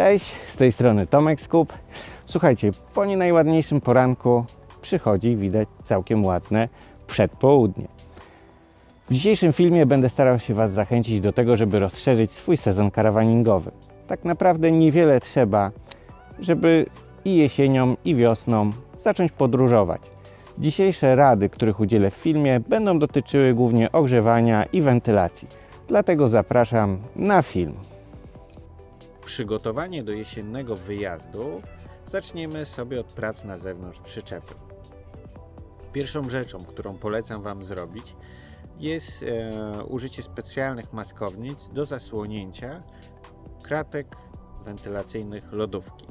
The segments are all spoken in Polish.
Cześć, z tej strony Tomek Skup. Słuchajcie, po nie najładniejszym poranku przychodzi widać całkiem ładne przedpołudnie. W dzisiejszym filmie będę starał się Was zachęcić do tego, żeby rozszerzyć swój sezon karawaningowy. Tak naprawdę niewiele trzeba, żeby i jesienią, i wiosną zacząć podróżować. Dzisiejsze rady, których udzielę w filmie, będą dotyczyły głównie ogrzewania i wentylacji. Dlatego zapraszam na film. Przygotowanie do jesiennego wyjazdu zaczniemy sobie od prac na zewnątrz przyczepy. Pierwszą rzeczą, którą polecam Wam zrobić, jest e, użycie specjalnych maskownic do zasłonięcia kratek wentylacyjnych lodówki.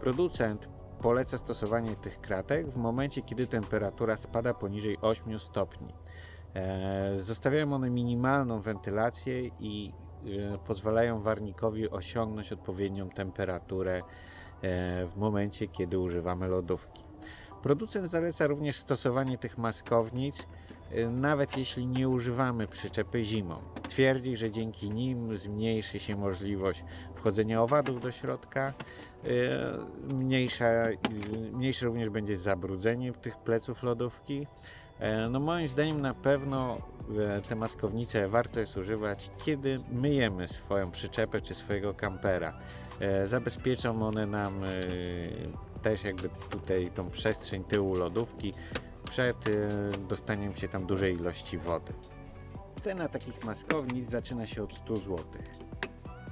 Producent poleca stosowanie tych kratek w momencie, kiedy temperatura spada poniżej 8 stopni. E, Zostawiają one minimalną wentylację i pozwalają warnikowi osiągnąć odpowiednią temperaturę e, w momencie, kiedy używamy lodówki. Producent zaleca również stosowanie tych maskownic, e, nawet jeśli nie używamy przyczepy zimą. Twierdzi, że dzięki nim zmniejszy się możliwość wchodzenia owadów do środka, mniejsze również będzie zabrudzenie tych pleców lodówki. E, No moim zdaniem na pewno e, te maskownice warto jest używać, kiedy myjemy swoją przyczepę czy swojego kampera. E, Zabezpieczą one nam też jakby tutaj tą przestrzeń tyłu lodówki przed dostaniem się tam dużej ilości wody. Cena takich maskownic zaczyna się od 100 zł.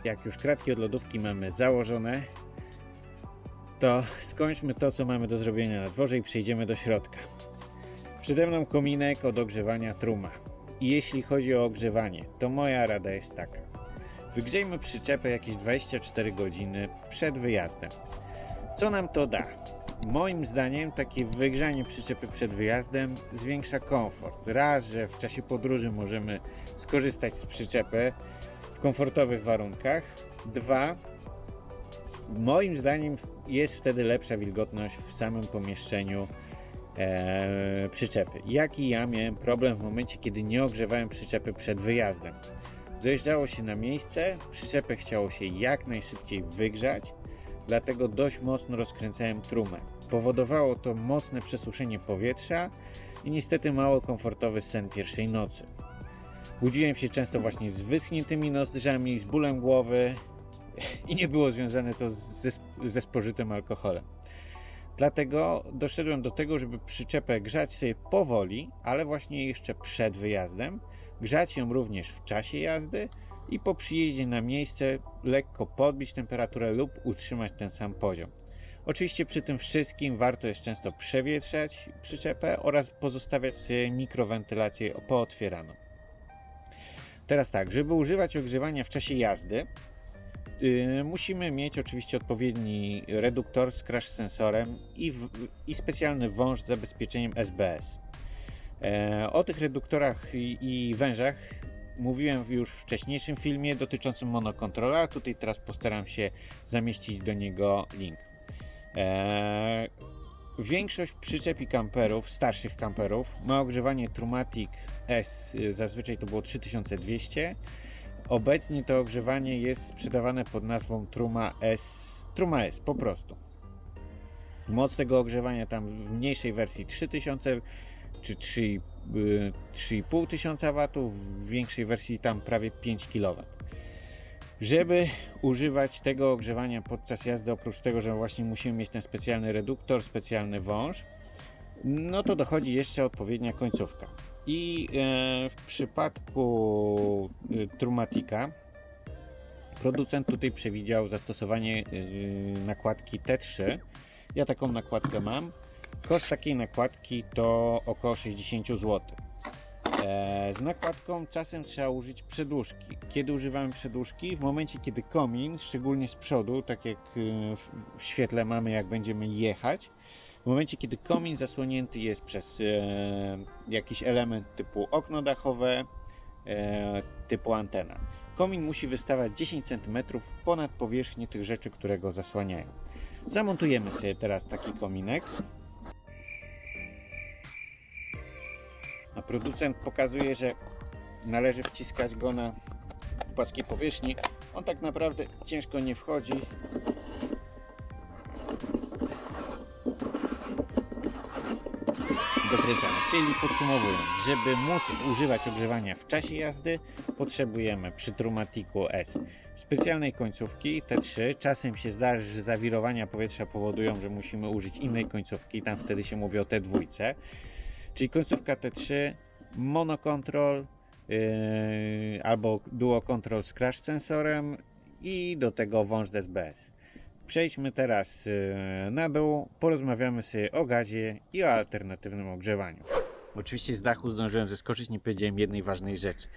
Jak już kratki od lodówki mamy założone, to skończmy to, co mamy do zrobienia na dworze i przejdziemy do środka. Przede mną kominek od ogrzewania truma. I jeśli chodzi o ogrzewanie, to moja rada jest taka. Wygrzejmy przyczepę jakieś 24 godziny przed wyjazdem. Co nam to da? Moim zdaniem takie wygrzanie przyczepy przed wyjazdem zwiększa komfort. Raz, że w czasie podróży możemy skorzystać z przyczepy w komfortowych warunkach. Dwa, moim zdaniem jest wtedy lepsza wilgotność w samym pomieszczeniu e, przyczepy. Jaki ja miałem problem w momencie, kiedy nie ogrzewałem przyczepy przed wyjazdem. Dojeżdżało się na miejsce, przyczepę chciało się jak najszybciej wygrzać, dlatego dość mocno rozkręcałem trumę. Powodowało to mocne przesuszenie powietrza i niestety mało komfortowy sen pierwszej nocy. Budziłem się często właśnie z wyschniętymi nozdrzami, z bólem głowy i nie było związane to ze, ze spożytym alkoholem. Dlatego doszedłem do tego, żeby przyczepę grzać sobie powoli, ale właśnie jeszcze przed wyjazdem, grzać ją również w czasie jazdy i po przyjeździe na miejsce lekko podbić temperaturę lub utrzymać ten sam poziom. Oczywiście przy tym wszystkim warto jest często przewietrzać przyczepę oraz pozostawiać sobie mikrowentylację pootwieraną. Teraz tak, żeby używać ogrzewania w czasie jazdy, musimy mieć oczywiście odpowiedni reduktor z crash sensorem i, w, i specjalny wąż z zabezpieczeniem SBS. E, o tych reduktorach i, i wężach mówiłem już w wcześniejszym filmie dotyczącym monokontrola. Tutaj teraz postaram się zamieścić do niego link. E, większość przyczep i kamperów, starszych kamperów, ma ogrzewanie Trumatic S, y, zazwyczaj to było 3200. Obecnie to ogrzewanie jest sprzedawane pod nazwą Truma S, Truma S po prostu. Moc tego ogrzewania tam w mniejszej wersji 3000 czy 3, y, 3,5 tysiąca watów, w większej wersji tam prawie 5 kW. Żeby używać tego ogrzewania podczas jazdy, oprócz tego, że właśnie musimy mieć ten specjalny reduktor, specjalny wąż, no to dochodzi jeszcze odpowiednia końcówka. I e, w przypadku e, Trumatika producent tutaj przewidział zastosowanie e, nakładki T3. Ja taką nakładkę mam. Koszt takiej nakładki to około 60 zł. Z nakładką czasem trzeba użyć przedłużki. Kiedy używamy przedłużki? W momencie, kiedy komin, szczególnie z przodu, tak jak w świetle mamy, jak będziemy jechać, w momencie, kiedy komin zasłonięty jest przez e, jakiś element typu okno dachowe, e, typu antena. Komin musi wystawać 10 cm ponad powierzchnię tych rzeczy, które go zasłaniają. Zamontujemy sobie teraz taki kominek. A producent pokazuje, że należy wciskać go na płaskiej powierzchni, on tak naprawdę ciężko nie wchodzi. Czyli podsumowując, żeby móc używać ogrzewania w czasie jazdy, potrzebujemy przy Trumatiku S specjalnej końcówki T3. Czasem się zdarzy, że zawirowania powietrza powodują, że musimy użyć innej końcówki. Tam wtedy się mówi o T2. Czyli końcówka T3, monokontrol yy, albo duo control z crash sensorem i do tego wąż z SBS. Przejdźmy teraz yy, na dół, porozmawiamy sobie o gazie i o alternatywnym ogrzewaniu. Oczywiście z dachu zdążyłem zeskoczyć, nie powiedziałem jednej ważnej rzeczy.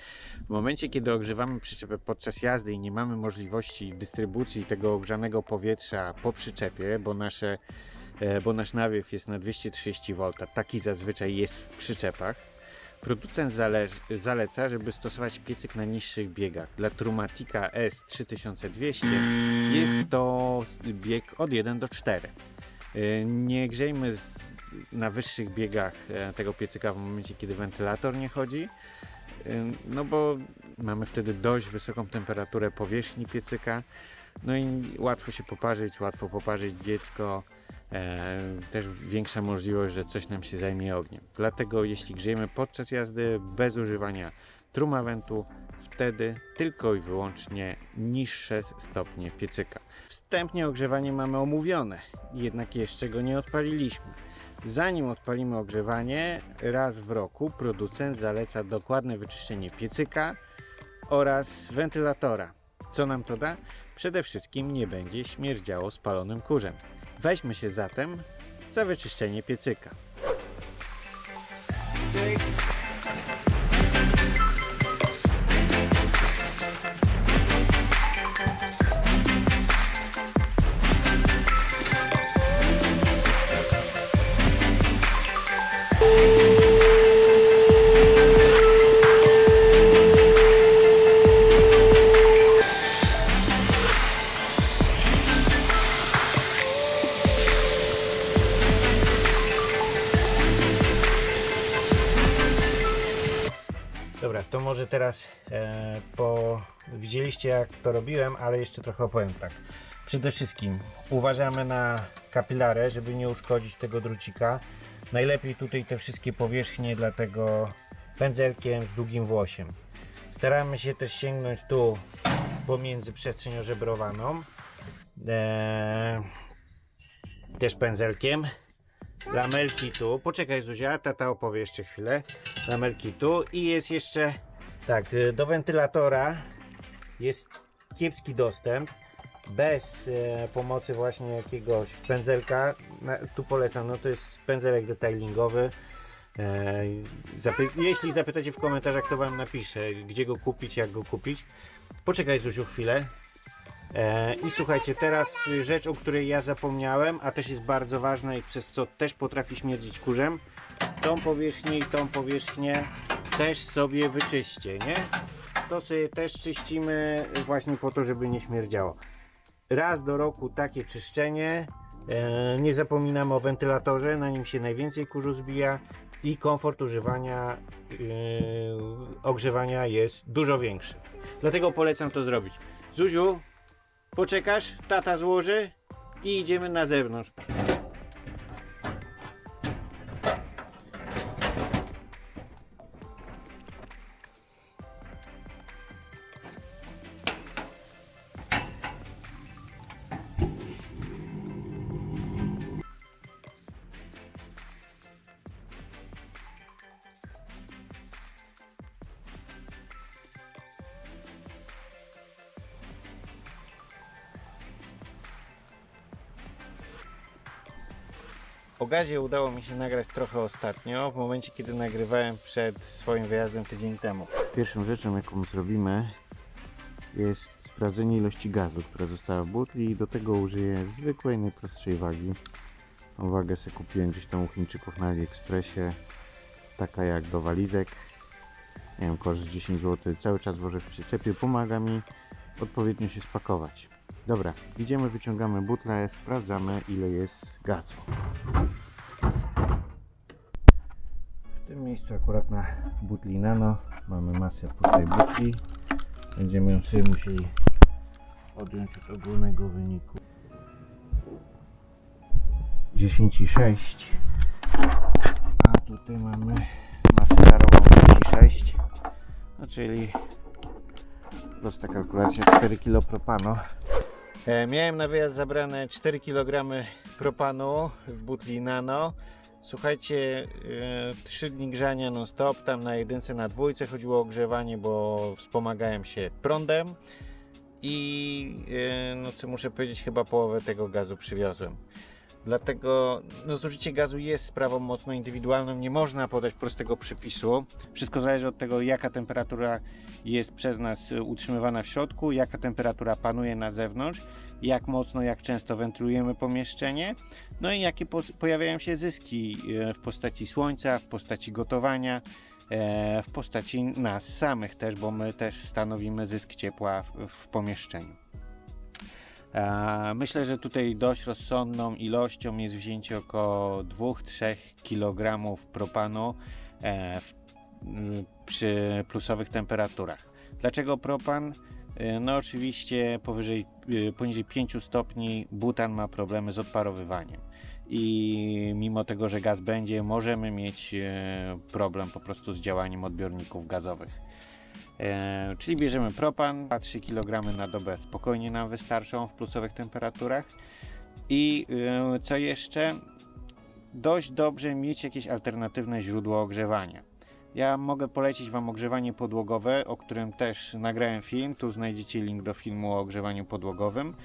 W momencie, kiedy ogrzewamy przyczepę podczas jazdy i nie mamy możliwości dystrybucji tego ogrzanego powietrza po przyczepie, bo, nasze, e, bo nasz nawiew jest na 230 V, taki zazwyczaj jest w przyczepach, producent zaleca, żeby stosować piecyk na niższych biegach. Dla Trumatica S3200 jest to bieg od 1 do 4. E, Nie grzejmy na wyższych biegach e, tego piecyka w momencie, kiedy wentylator nie chodzi, e, no bo mamy wtedy dość wysoką temperaturę powierzchni piecyka, no i łatwo się poparzyć, łatwo poparzyć dziecko, też większa możliwość, że coś nam się zajmie ogniem. Dlatego jeśli grzejemy podczas jazdy bez używania trumawentu, wtedy tylko i wyłącznie niższe stopnie piecyka. Wstępnie ogrzewanie mamy omówione, jednak jeszcze go nie odpaliliśmy. Zanim odpalimy ogrzewanie, raz w roku producent zaleca dokładne wyczyszczenie piecyka oraz wentylatora. Co nam to da? Przede wszystkim nie będzie śmierdziało spalonym kurzem. Weźmy się zatem za wyczyszczenie piecyka. Dobra, to może teraz e, po... widzieliście jak to robiłem, ale jeszcze trochę opowiem tak. Przede wszystkim uważamy na kapilarę, żeby nie uszkodzić tego drucika. Najlepiej tutaj te wszystkie powierzchnie, dlatego pędzelkiem z długim włosiem. Staramy się też sięgnąć tu pomiędzy przestrzeń ożebrowaną. E, też pędzelkiem. Lamelki tu. Poczekaj Zuzia, tata opowie jeszcze chwilę. Lamelki tu i jest jeszcze tak, y, do wentylatora jest kiepski dostęp. Bez e, pomocy właśnie jakiegoś pędzelka, na, tu polecam, no to jest pędzelek detailingowy. E, zapy jeśli zapytacie w komentarzach, to Wam napiszę, gdzie go kupić, jak go kupić. Poczekaj Zuziu chwilę. E, I słuchajcie, teraz rzecz, o której ja zapomniałem, a też jest bardzo ważna i przez co też potrafi śmierdzić kurzem. Tą powierzchnię i tą powierzchnię też sobie wyczyście, nie? To sobie też czyścimy właśnie po to, żeby nie śmierdziało. Raz do roku takie czyszczenie. E, nie zapominamy o wentylatorze, na nim się najwięcej kurzu zbija i komfort używania yy, ogrzewania jest dużo większy. Dlatego polecam to zrobić. Zuziu, Poczekasz, tata złoży i idziemy na zewnątrz. O gazie udało mi się nagrać trochę ostatnio, w momencie kiedy nagrywałem przed swoim wyjazdem tydzień temu. Pierwszą rzeczą jaką zrobimy jest sprawdzenie ilości gazu, która została w butli i do tego użyję zwykłej, najprostszej wagi. Tą wagę sobie kupiłem gdzieś tam u Chińczyków na AliExpressie, taka jak do walizek. Nie wiem, koszt 10 zł, cały czas wożę w przyczepie, pomaga mi odpowiednio się spakować. Dobra, idziemy, wyciągamy butlę, sprawdzamy ile jest gazu. W tym miejscu akurat na butli nano mamy masę pustej butli. Będziemy ją sobie musieli odjąć od ogólnego wyniku. 10,6 a tutaj mamy masę darową 36 no czyli prosta kalkulacja 4 kg propanu e, miałem na wyjazd zabrane 4 kg propanu w butli nano Słuchajcie, e, 3 dni grzania non stop, tam na jedynce, na dwójce chodziło o ogrzewanie, bo wspomagałem się prądem i e, no co muszę powiedzieć, chyba połowę tego gazu przywiozłem. Dlatego no, zużycie gazu jest sprawą mocno indywidualną, nie można podać prostego przepisu. Wszystko zależy od tego, jaka temperatura jest przez nas utrzymywana w środku, jaka temperatura panuje na zewnątrz, jak mocno, jak często wentylujemy pomieszczenie, no i jakie po pojawiają się zyski y, w postaci słońca, w postaci gotowania, e, w postaci nas samych też, bo my też stanowimy zysk ciepła w, w pomieszczeniu. E, Myślę, że tutaj dość rozsądną ilością jest wzięcie około 2-3 kg propanu e, przy plusowych temperaturach. Dlaczego propan? E, No oczywiście powyżej, poniżej 5 stopni butan ma problemy z odparowywaniem. I mimo tego, że gaz będzie, możemy mieć problem po prostu z działaniem odbiorników gazowych. E, czyli bierzemy propan, 3 kg na dobę spokojnie nam wystarczą w plusowych temperaturach. I e, co jeszcze? Dość dobrze mieć jakieś alternatywne źródło ogrzewania. Ja mogę polecić Wam ogrzewanie podłogowe, o którym też nagrałem film. Tu znajdziecie link do filmu o ogrzewaniu podłogowym.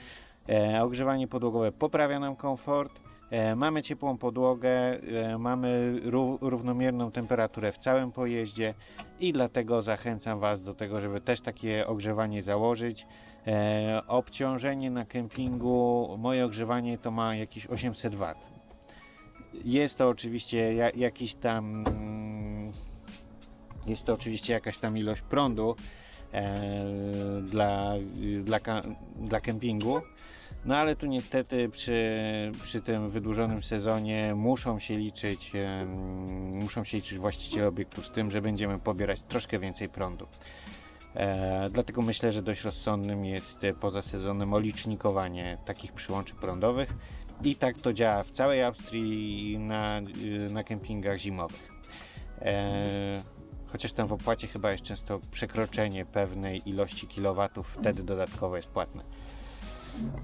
E, ogrzewanie podłogowe poprawia nam komfort. E, mamy ciepłą podłogę, e, mamy ró- równomierną temperaturę w całym pojeździe i dlatego zachęcam Was do tego, żeby też takie ogrzewanie założyć. E, obciążenie na kempingu, moje ogrzewanie to ma jakieś 800 W. Jest to oczywiście ja, jakiś tam mm, jest to oczywiście jakaś tam ilość prądu dla, dla, dla kempingu. No ale tu niestety przy, przy tym wydłużonym sezonie muszą się liczyć muszą się liczyć właściciele obiektów z tym, że będziemy pobierać troszkę więcej prądu. E, dlatego myślę, że dość rozsądnym jest e, poza sezonem olicznikowanie takich przyłączy prądowych i tak to działa w całej Austrii na, y, na kempingach zimowych. E, chociaż tam w opłacie chyba jest często przekroczenie pewnej ilości kilowatów, wtedy dodatkowo jest płatne.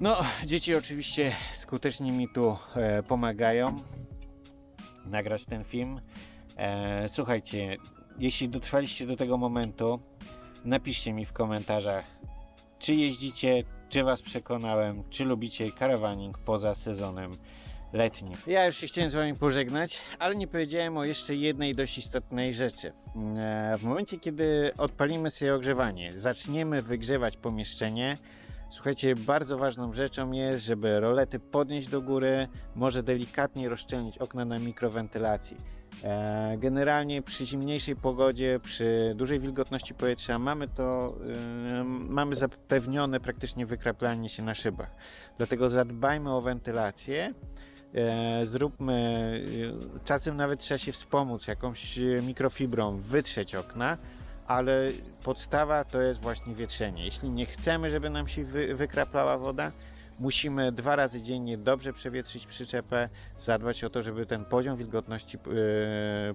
No, dzieci oczywiście skutecznie mi tu e, pomagają nagrać ten film. E, słuchajcie, jeśli dotrwaliście do tego momentu, napiszcie mi w komentarzach, czy jeździcie, czy Was przekonałem, czy lubicie karawaning poza sezonem letnim. Ja już się chciałem z Wami pożegnać, ale nie powiedziałem o jeszcze jednej dość istotnej rzeczy. E, w momencie, kiedy odpalimy sobie ogrzewanie, zaczniemy wygrzewać pomieszczenie, Słuchajcie, bardzo ważną rzeczą jest, żeby rolety podnieść do góry, może delikatnie rozszczelnić okna na mikrowentylacji. E, Generalnie przy zimniejszej pogodzie, przy dużej wilgotności powietrza mamy to, mamy zapewnione praktycznie wykraplanie się na szybach. Dlatego zadbajmy o wentylację. E, Zróbmy, e, czasem nawet trzeba się wspomóc jakąś mikrofibrą, wytrzeć okna, ale podstawa to jest właśnie wietrzenie. Jeśli nie chcemy, żeby nam się wy, wykraplała woda, musimy dwa razy dziennie dobrze przewietrzyć przyczepę, zadbać o to, żeby ten poziom wilgotności e,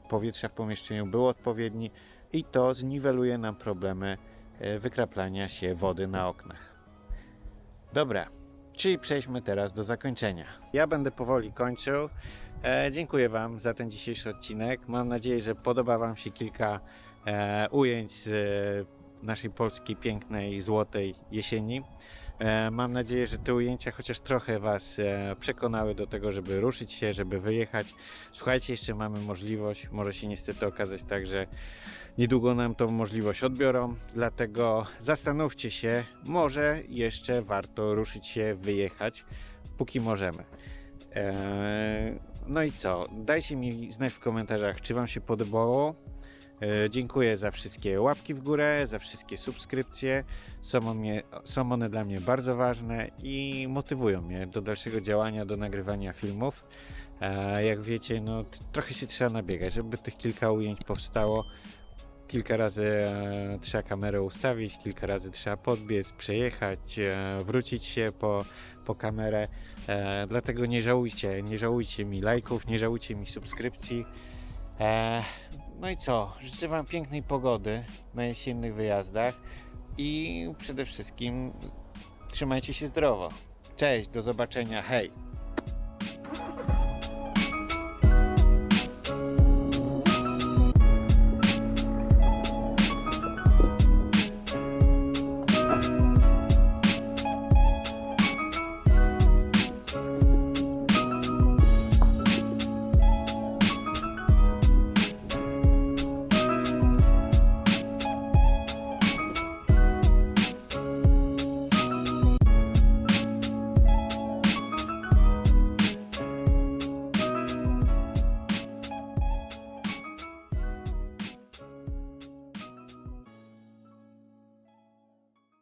powietrza w pomieszczeniu był odpowiedni i to zniweluje nam problemy e, wykraplania się wody na oknach. Dobra, czyli przejdźmy teraz do zakończenia. Ja będę powoli kończył. E, dziękuję Wam za ten dzisiejszy odcinek. Mam nadzieję, że podoba Wam się kilka e, ujęć z e, naszej polskiej pięknej, złotej jesieni. E, mam nadzieję, że te ujęcia chociaż trochę Was e, przekonały do tego, żeby ruszyć się, żeby wyjechać. Słuchajcie, jeszcze mamy możliwość, może się niestety okazać tak, że niedługo nam tą możliwość odbiorą, dlatego zastanówcie się, może jeszcze warto ruszyć się, wyjechać, póki możemy. No i co? Dajcie mi znać w komentarzach, czy Wam się podobało. E, Dziękuję za wszystkie łapki w górę, za wszystkie subskrypcje. Są, są one dla mnie bardzo ważne i motywują mnie do dalszego działania, do nagrywania filmów. Jak wiecie, no trochę się trzeba nabiegać, żeby tych kilka ujęć powstało. Kilka razy e, trzeba kamerę ustawić, kilka razy trzeba podbiec, przejechać, e, wrócić się po, po kamerę. Dlatego nie żałujcie, nie żałujcie mi lajków, nie żałujcie mi subskrypcji. No i co? Życzę Wam pięknej pogody na jesiennych wyjazdach i przede wszystkim trzymajcie się zdrowo. Cześć, do zobaczenia, hej!